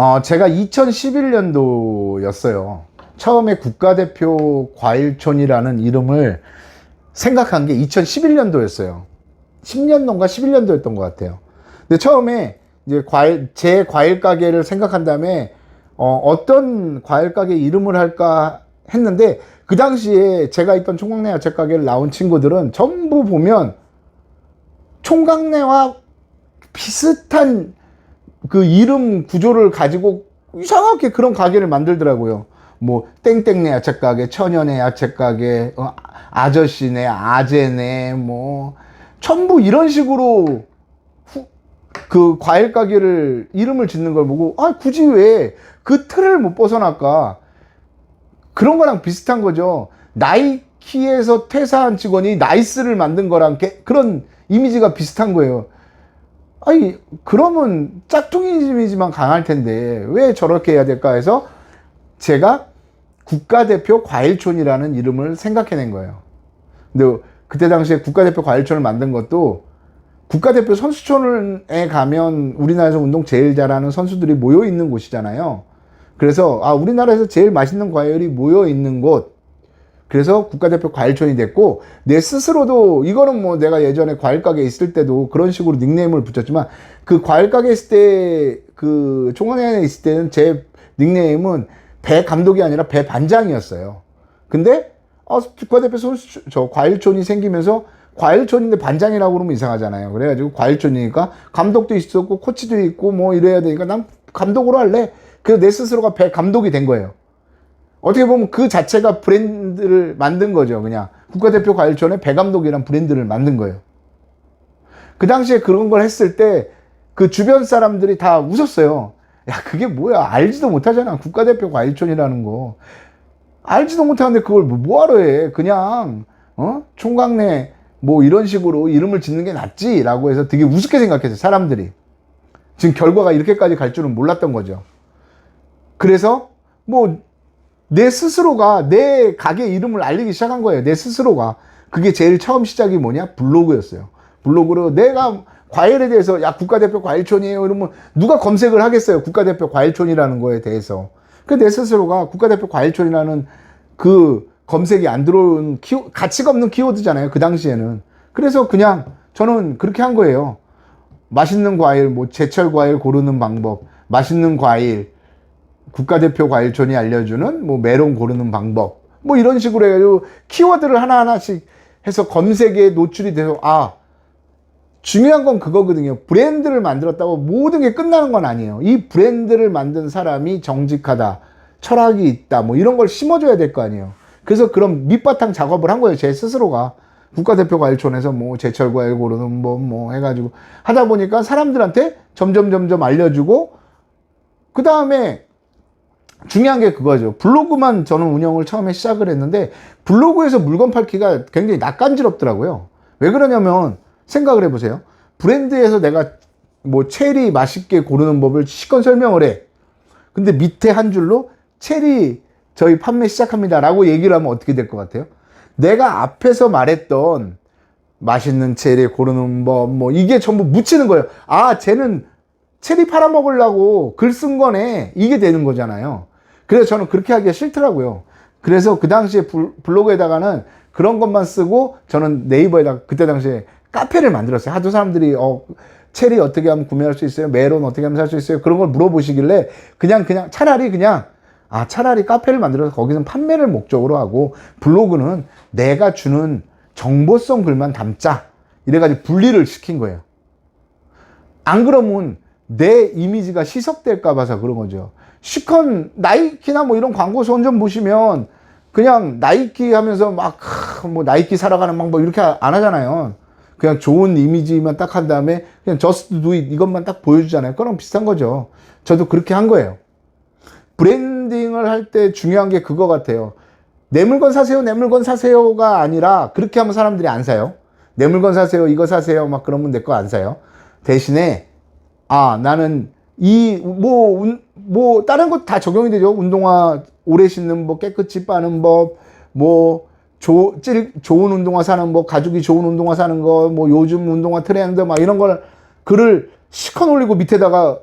어, 제가 2011년도였어요. 처음에 국가대표 과일촌이라는 이름을 생각한 게 2011년도였어요. 10년도인가 11년도였던 것 같아요. 근데 처음에 이제 과일, 제 과일 가게를 생각한 다음에 어, 어떤 과일 가게 이름을 할까 했는데 그 당시에 제가 있던 총각내 야채 가게를 나온 친구들은 전부 보면 총각내와 비슷한 그 이름 구조를 가지고 이상하게 그런 가게를 만들더라고요. 뭐 땡땡네 야채 가게, 천연의 야채 가게, 어, 아저씨네, 아재네, 뭐 전부 이런 식으로 후- 그 과일 가게를 이름을 짓는 걸 보고 아 굳이 왜 그 틀을 못 벗어날까? 그런 거랑 비슷한 거죠. 나이키에서 퇴사한 직원이 나이스를 만든 거랑 게- 그런 이미지가 비슷한 거예요. 아니 그러면 짝퉁이즘이지만 강할 텐데 왜 저렇게 해야 될까 해서 제가 국가대표 과일촌이라는 이름을 생각해낸 거예요. 근데 그때 당시에 국가대표 과일촌을 만든 것도 국가대표 선수촌에 가면 우리나라에서 운동 제일 잘하는 선수들이 모여 있는 곳이잖아요. 그래서 아 우리나라에서 제일 맛있는 과일이 모여 있는 곳. 그래서 국가대표 과일촌이 됐고 내 스스로도 이거는 뭐 내가 예전에 과일 가게 있을 때도 그런 식으로 닉네임을 붙였지만 그 과일 가게 있을 때 그 총원에 있을 때는 제 닉네임은 배 감독이 아니라 배 반장이었어요. 근데 어, 국가대표 선수 저 과일촌이 생기면서 과일촌인데 반장이라고 그러면 이상하잖아요. 그래가지고 과일촌이니까 감독도 있었고 코치도 있고 뭐 이래야 되니까 난 감독으로 할래. 그래서 내 스스로가 배 감독이 된 거예요. 어떻게 보면 그 자체가 브랜드를 만든 거죠. 그냥 국가대표 과일촌에 배 감독이란 브랜드를 만든 거예요. 그 당시에 그런 걸 했을 때 그 주변 사람들이 다 웃었어요. 야, 그게 뭐야. 알지도 못하잖아. 국가대표 과일촌이라는 거. 알지도 못하는데 그걸 뭐- 뭐하러 해. 그냥, 어? 총각내 뭐 이런 식으로 이름을 짓는 게 낫지라고 해서 되게 우습게 생각했어요. 사람들이. 지금 결과가 이렇게까지 갈 줄은 몰랐던 거죠. 그래서 뭐 내 스스로가 내 가게 이름을 알리기 시작한 거예요. 내 스스로가. 그게 제일 처음 시작이 뭐냐? 블로그였어요. 블로그로 내가 과일에 대해서 야 국가대표 과일촌이에요 이러면 누가 검색을 하겠어요 국가대표 과일촌이라는 거에 대해서 그 내 스스로가 국가대표 과일촌이라는 그 검색이 안 들어온 키워, 가치가 없는 키워드잖아요 그 당시에는 그래서 그냥 저는 그렇게 한 거예요 맛있는 과일 뭐 제철 과일 고르는 방법 맛있는 과일 국가대표 과일촌이 알려주는 뭐 메론 고르는 방법 뭐 이런 식으로 해가지고 키워드를 하나하나씩 해서 검색에 노출이 돼서 아 중요한 건 그거거든요. 브랜드를 만들었다고 모든 게 끝나는 건 아니에요. 이 브랜드를 만든 사람이 정직하다, 철학이 있다, 뭐 이런 걸 심어줘야 될 거 아니에요. 그래서 그런 밑바탕 작업을 한 거예요. 제 스스로가. 국가대표 과일촌에서 뭐 제철 과일 고르는 법뭐 해가지고 하다 보니까 사람들한테 점점 점점 알려주고 그 다음에 중요한 게 그거죠. 블로그만 저는 운영을 처음에 시작을 했는데 블로그에서 물건 팔기가 굉장히 낯간지럽더라고요. 왜 그러냐면 생각을 해보세요. 브랜드에서 내가 뭐 체리 맛있게 고르는 법을 시건 설명을 해. 근데 밑에 한 줄로 체리 저희 판매 시작합니다. 라고 얘기를 하면 어떻게 될 것 같아요? 내가 앞에서 말했던 맛있는 체리 고르는 법, 뭐 이게 전부 묻히는 거예요. 아, 쟤는 체리 팔아먹으려고 글 쓴 거네. 이게 되는 거잖아요. 그래서 저는 그렇게 하기가 싫더라고요. 그래서 그 당시에 블- 블로그에다가는 그런 것만 쓰고 저는 네이버에다가 그때 당시에 카페를 만들었어요. 하도 사람들이 어 체리 어떻게 하면 구매할 수 있어요? 메론 어떻게 하면 살 수 있어요? 그런 걸 물어보시길래 그냥 그냥 차라리 그냥 아 차라리 카페를 만들어서 거기서 판매를 목적으로 하고 블로그는 내가 주는 정보성 글만 담자 이래가지고 분리를 시킨 거예요. 안 그러면 내 이미지가 희석될까 봐서 그런 거죠. 시컨 나이키나 뭐 이런 광고 선전 보시면 그냥 나이키 하면서 막 뭐 나이키 살아가는 방법 이렇게 안 하잖아요. 그냥 좋은 이미지만 딱 한 다음에 그냥 저스트 두잇 이것만 딱 보여주잖아요. 그거랑 비슷한 거죠. 저도 그렇게 한 거예요. 브랜딩을 할 때 중요한 게 그거 같아요. 내 물건 사세요, 내 물건 사세요가 아니라 그렇게 하면 사람들이 안 사요. 내 물건 사세요, 이거 사세요, 막 그러면 내 거 안 사요. 대신에 아 나는 이 뭐 뭐 다른 것 다 적용이 되죠. 운동화 오래 신는 법, 깨끗이 빠는 법, 뭐 조, 찔, 좋은 운동화 사는 법, 가죽이 좋은 운동화 사는 거, 뭐 요즘 운동화 트렌드 막 이런 걸 글을 시커 올리고 밑에다가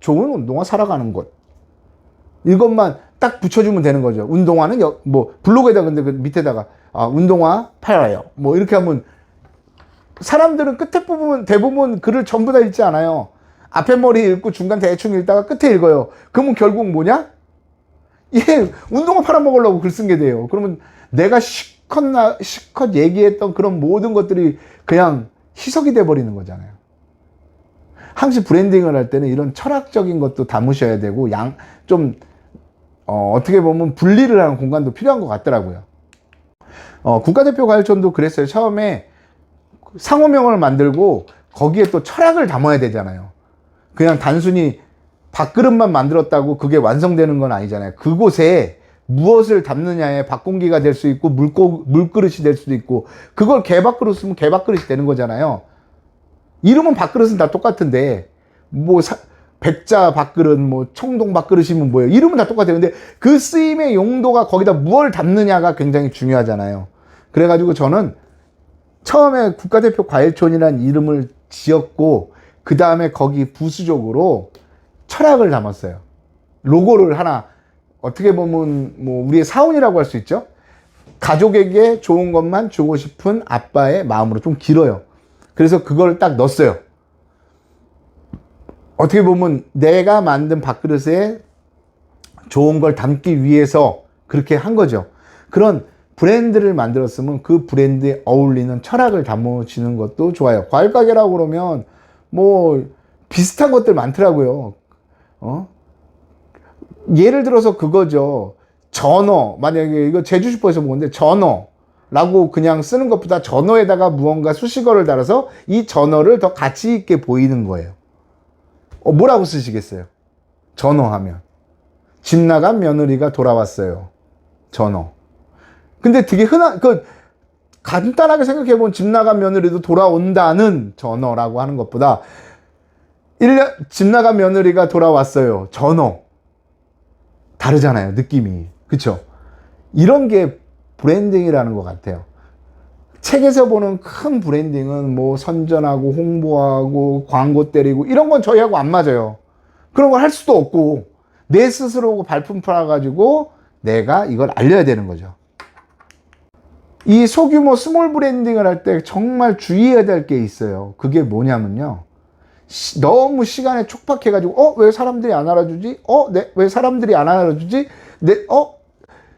좋은 운동화 살아가는 것 이것만 딱 붙여주면 되는 거죠. 운동화는 여, 뭐 블로그에다 근데 그 밑에다가 아, 운동화 팔아요. 뭐 이렇게 하면 사람들은 끝에 부분 대부분 글을 전부 다 읽지 않아요. 앞에 머리 읽고 중간 대충 읽다가 끝에 읽어요. 그러면 결국 뭐냐? 얘 운동화 팔아먹으려고 글 쓴 게 돼요. 그러면 내가 실컷, 나, 실컷 얘기했던 그런 모든 것들이 그냥 희석이 돼버리는 거잖아요. 항시 브랜딩을 할 때는 이런 철학적인 것도 담으셔야 되고, 양, 좀, 어, 어떻게 보면 분리를 하는 공간도 필요한 것 같더라고요. 어, 국가대표 과일촌도 그랬어요. 처음에 상호명을 만들고 거기에 또 철학을 담아야 되잖아요. 그냥 단순히 밥그릇만 만들었다고 그게 완성되는 건 아니잖아요. 그곳에 무엇을 담느냐에 밥공기가 될 수 있고 물고, 물그릇이 될 수도 있고 그걸 개밥그릇 쓰면 개밥그릇이 되는 거잖아요. 이름은 밥그릇은 다 똑같은데 뭐 사- 백자 밥그릇 뭐 청동 밥그릇이면 뭐예요? 이름은 다 똑같아요. 근데 그 쓰임의 용도가 거기다 무엇을 담느냐가 굉장히 중요하잖아요. 그래가지고 저는 처음에 국가대표 과일촌이라는 이름을 지었고 그 다음에 거기 부수적으로 철학을 담았어요. 로고를 하나 어떻게 보면 뭐 우리의 사원이라고 할 수 있죠. 가족에게 좋은 것만 주고 싶은 아빠의 마음으로 좀 길어요. 그래서 그걸 딱 넣었어요. 어떻게 보면 내가 만든 밥그릇에 좋은 걸 담기 위해서 그렇게 한 거죠. 그런 브랜드를 만들었으면 그 브랜드에 어울리는 철학을 담아주는 것도 좋아요. 과일 가게라고 그러면 뭐 비슷한 것들 많더라고요. 어? 예를 들어서 그거죠. 전어. 만약에 이거 제주 슈퍼에서 먹는데 전어 라고 그냥 쓰는 것보다 전어에다가 무언가 수식어를 달아서 이 전어를 더 가치 있게 보이는 거예요. 어, 뭐라고 쓰시겠어요? 전어 하면. 집 나간 며느리가 돌아왔어요. 전어. 근데 되게 흔한, 그, 간단하게 생각해보면 집 나간 며느리도 돌아온다는 전어라고 하는 것보다 1년, 집 나간 며느리가 돌아왔어요. 전어. 다르잖아요. 느낌이. 그쵸? 이런 게 브랜딩이라는 것 같아요. 책에서 보는 큰 브랜딩은 뭐 선전하고 홍보하고 광고 때리고 이런 건 저희하고 안 맞아요. 그런 걸 할 수도 없고 내 스스로 발품 팔아가지고 내가 이걸 알려야 되는 거죠. 이 소규모 스몰 브랜딩을 할 때 정말 주의해야 될 게 있어요. 그게 뭐냐면요. 시- 너무 시간에 촉박해가지고, 어, 왜 사람들이 안 알아주지? 어, 네, 왜 사람들이 안 알아주지? 네, 어,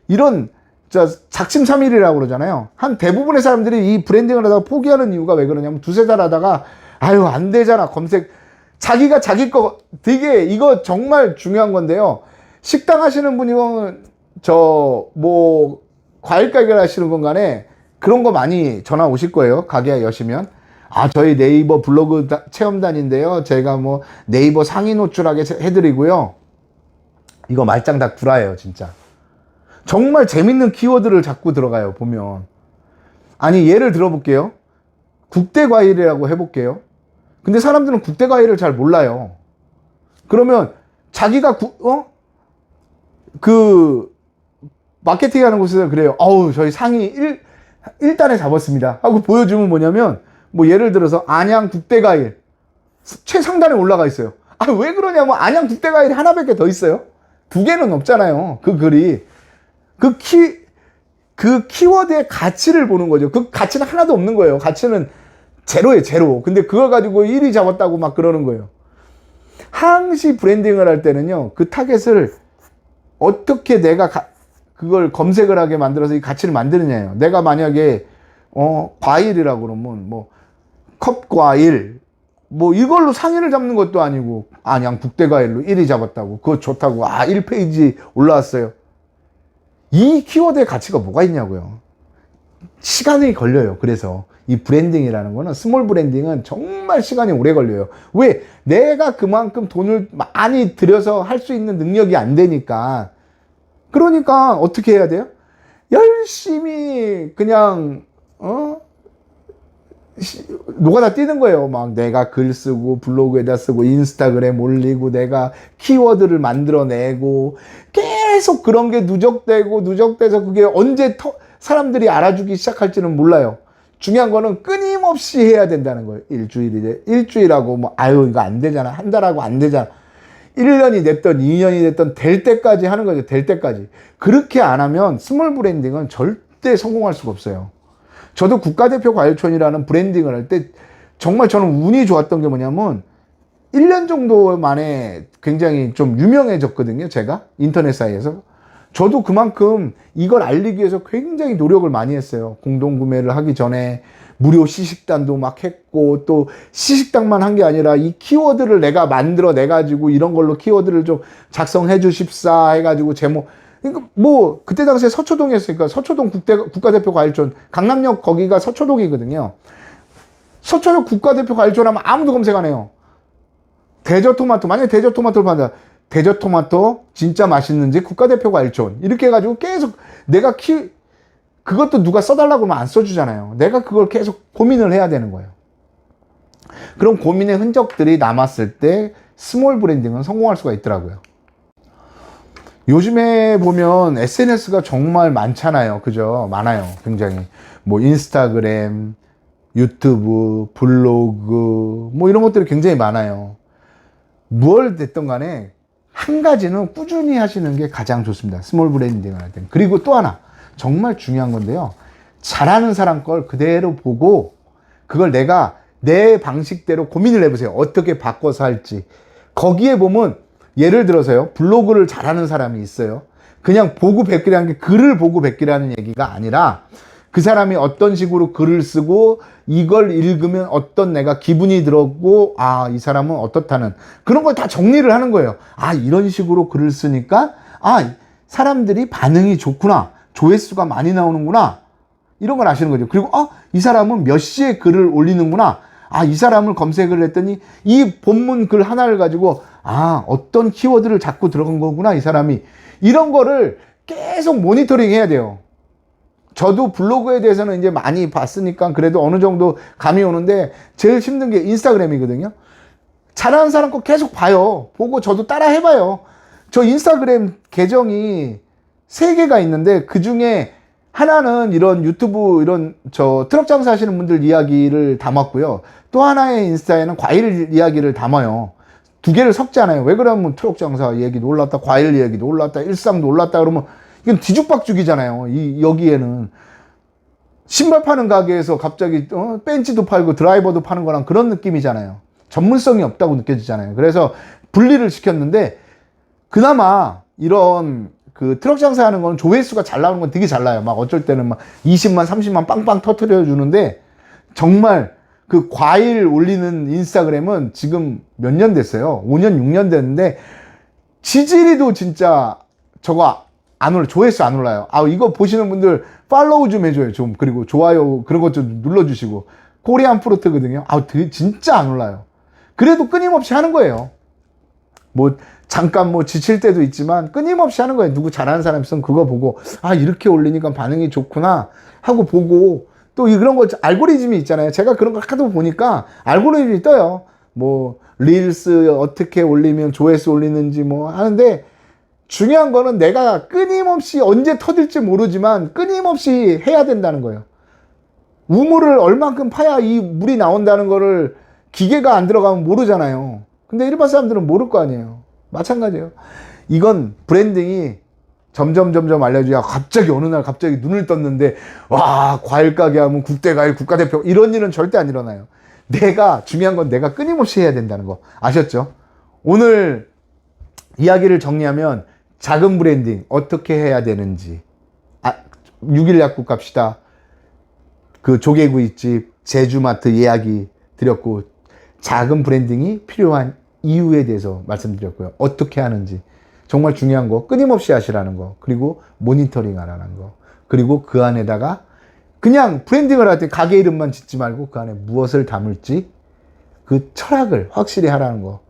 이런, 저, 작심삼일이라고 그러잖아요. 한 대부분의 사람들이 이 브랜딩을 하다가 포기하는 이유가 왜 그러냐면 두세 달 하다가, 아유, 안 되잖아. 검색. 자기가 자기 거, 되게, 이거 정말 중요한 건데요. 식당 하시는 분이건, 저, 뭐, 과일 가게를 하시는 건 간에 그런 거 많이 전화 오실 거예요. 가게 여시면. 아, 저희 네이버 블로그 다- 체험단인데요. 제가 뭐 네이버 상위 노출하게 세- 해드리고요. 이거 말짱 다 구라예요, 진짜. 정말 재밌는 키워드를 자꾸 들어가요, 보면. 아니, 예를 들어볼게요. 국대 과일이라고 해볼게요. 근데 사람들은 국대 과일을 잘 몰라요. 그러면 자기가 구, 어? 그, 마케팅 하는 곳에서 그래요. 어우, 저희 상위 1, 1단에 잡았습니다. 하고 보여주면 뭐냐면, 뭐 예를 들어서 안양 국대과일 최상단에 올라가 있어요. 아, 왜 그러냐면 안양 국대과일이 하나밖에 더 있어요. 두 개는 없잖아요. 그 글이. 그 키, 그 키워드의 가치를 보는 거죠. 그 가치는 하나도 없는 거예요. 가치는 제로에 제로. 근데 그걸 가지고 1위 잡았다고 막 그러는 거예요. 항시 브랜딩을 할 때는요, 그 타겟을 어떻게 내가 가- 그걸 검색을 하게 만들어서 이 가치를 만드느냐예요. 내가 만약에 어 과일이라고 그러면 뭐 컵과일 뭐 이걸로 상위를 잡는 것도 아니고 안양 국대과일로 1위 잡았다고 그거 좋다고 아 1페이지 올라왔어요. 이 키워드의 가치가 뭐가 있냐고요. 시간이 걸려요. 그래서 이 브랜딩이라는 거는 스몰 브랜딩은 정말 시간이 오래 걸려요. 왜? 내가 그만큼 돈을 많이 들여서 할 수 있는 능력이 안 되니까. 그러니까 어떻게 해야 돼요? 열심히 그냥 어 시- 노가다 뛰는 거예요. 막 내가 글 쓰고 블로그에다 쓰고 인스타그램 올리고 내가 키워드를 만들어내고 계속 그런 게 누적되고 누적돼서 그게 언제 터- 사람들이 알아주기 시작할지는 몰라요. 중요한 거는 끊임없이 해야 된다는 거예요. 일주일이래. 일주일하고 뭐 아유 이거 안 되잖아. 한 달하고 안 되잖아. 1년이 됐던 2년이 됐던 될 때까지 하는 거죠. 될 때까지. 그렇게 안 하면 스몰 브랜딩은 절대 성공할 수가 없어요. 저도 국가대표 과일촌이라는 브랜딩을 할 때 정말 저는 운이 좋았던 게 뭐냐면 1년 정도 만에 굉장히 좀 유명해졌거든요. 제가 인터넷 사이에서. 저도 그만큼 이걸 알리기 위해서 굉장히 노력을 많이 했어요. 공동구매를 하기 전에 무료 시식단도 막 했고 또 시식당만 한 게 아니라 이 키워드를 내가 만들어 내 가지고 이런 걸로 키워드를 좀 작성해 주십사 해 가지고 제목 그러니까 뭐 그때 당시에 서초동에 했으니까 서초동 국대, 국가대표 과일촌 강남역 거기가 서초동이거든요. 서초동 국가대표 과일촌 하면 아무도 검색 안 해요. 대저토마토 만약에 대저토마토를 판다 대저토마토 진짜 맛있는지 국가대표 과일촌 이렇게 해가지고 계속 내가 키 그것도 누가 써달라고 하면 안 써주잖아요. 내가 그걸 계속 고민을 해야 되는 거예요. 그럼 고민의 흔적들이 남았을 때 스몰 브랜딩은 성공할 수가 있더라고요. 요즘에 보면 SNS가 정말 많잖아요. 그죠? 많아요. 굉장히. 뭐 인스타그램, 유튜브, 블로그, 뭐 이런 것들이 굉장히 많아요. 무얼 됐던 간에 한 가지는 꾸준히 하시는 게 가장 좋습니다. 스몰 브랜딩을 할 때는. 그리고 또 하나. 정말 중요한 건데요. 잘하는 사람 걸 그대로 보고 그걸 내가 내 방식대로 고민을 해보세요. 어떻게 바꿔서 할지. 거기에 보면 예를 들어서요. 블로그를 잘하는 사람이 있어요. 그냥 보고 뵙기라는 게 글을 보고 뵙기라는 얘기가 아니라 그 사람이 어떤 식으로 글을 쓰고 이걸 읽으면 어떤 내가 기분이 들었고 아 이 사람은 어떻다는 그런 걸 다 정리를 하는 거예요. 아 이런 식으로 글을 쓰니까 아 사람들이 반응이 좋구나 조회수가 많이 나오는구나 이런 걸 아시는 거죠. 그리고 아 이 사람은 몇 시에 글을 올리는구나 아 이 사람을 검색을 했더니 이 본문 글 하나를 가지고 아 어떤 키워드를 자꾸 들어간 거구나 이 사람이 이런 거를 계속 모니터링 해야 돼요. 저도 블로그에 대해서는 이제 많이 봤으니까 그래도 어느 정도 감이 오는데 제일 힘든 게 인스타그램이거든요. 잘하는 사람 거 계속 봐요. 보고 저도 따라 해봐요. 저 인스타그램 계정이 세 개가 있는데 그 중에 하나는 이런 유튜브 이런 저 트럭 장사 하시는 분들 이야기를 담았고요. 또 하나의 인스타에는 과일 이야기를 담아요. 두 개를 섞잖아요. 왜 그러면 트럭 장사 얘기도 올랐다, 과일 이야기도 올랐다, 일상도 올랐다 그러면 이건 뒤죽박죽이잖아요. 이 여기에는 신발 파는 가게에서 갑자기 어, 벤치도 팔고 드라이버도 파는 거랑 그런 느낌이잖아요. 전문성이 없다고 느껴지잖아요. 그래서 분리를 시켰는데 그나마 이런 그 트럭 장사하는 건 조회수가 잘 나오는 건 되게 잘 나요. 막 어쩔 때는 막 20만, 30만 빵빵 터트려 주는데 정말 그 과일 올리는 인스타그램은 지금 몇 년 됐어요. 5년, 6년 됐는데 지지리도 진짜 저거 안 올라 조회수 안 올라요. 아 이거 보시는 분들 팔로우 좀 해줘요. 좀 그리고 좋아요 그런 것 좀 눌러주시고 코리안 프로트거든요. 아 진짜 안 올라요. 그래도 끊임없이 하는 거예요. 뭐 잠깐 뭐 지칠 때도 있지만 끊임없이 하는 거예요. 누구 잘하는 사람 있으면 그거 보고 아 이렇게 올리니까 반응이 좋구나 하고 보고 또 그런 거 알고리즘이 있잖아요. 제가 그런 걸 하도 보니까 알고리즘이 떠요. 뭐 릴스 어떻게 올리면 조회수 올리는지 뭐 하는데 중요한 거는 내가 끊임없이 언제 터질지 모르지만 끊임없이 해야 된다는 거예요. 우물을 얼만큼 파야 이 물이 나온다는 거를 기계가 안 들어가면 모르잖아요. 근데 일반 사람들은 모를 거 아니에요. 마찬가지예요. 이건 브랜딩이 점점 점점 알려줘야 갑자기 어느 날 갑자기 눈을 떴는데 와 과일 가게 하면 국대 과일 국가대표 이런 일은 절대 안 일어나요. 내가 중요한 건 내가 끊임없이 해야 된다는 거 아셨죠? 오늘 이야기를 정리하면 작은 브랜딩 어떻게 해야 되는지 아 6일 약국 갑시다. 그 조개구이집 제주마트 이야기 드렸고 작은 브랜딩이 필요한 이유에 대해서 말씀드렸고요. 어떻게 하는지. 정말 중요한 거. 끊임없이 하시라는 거. 그리고 모니터링 하라는 거. 그리고 그 안에다가 그냥 브랜딩을 할 때 가게 이름만 짓지 말고 그 안에 무엇을 담을지 그 철학을 확실히 하라는 거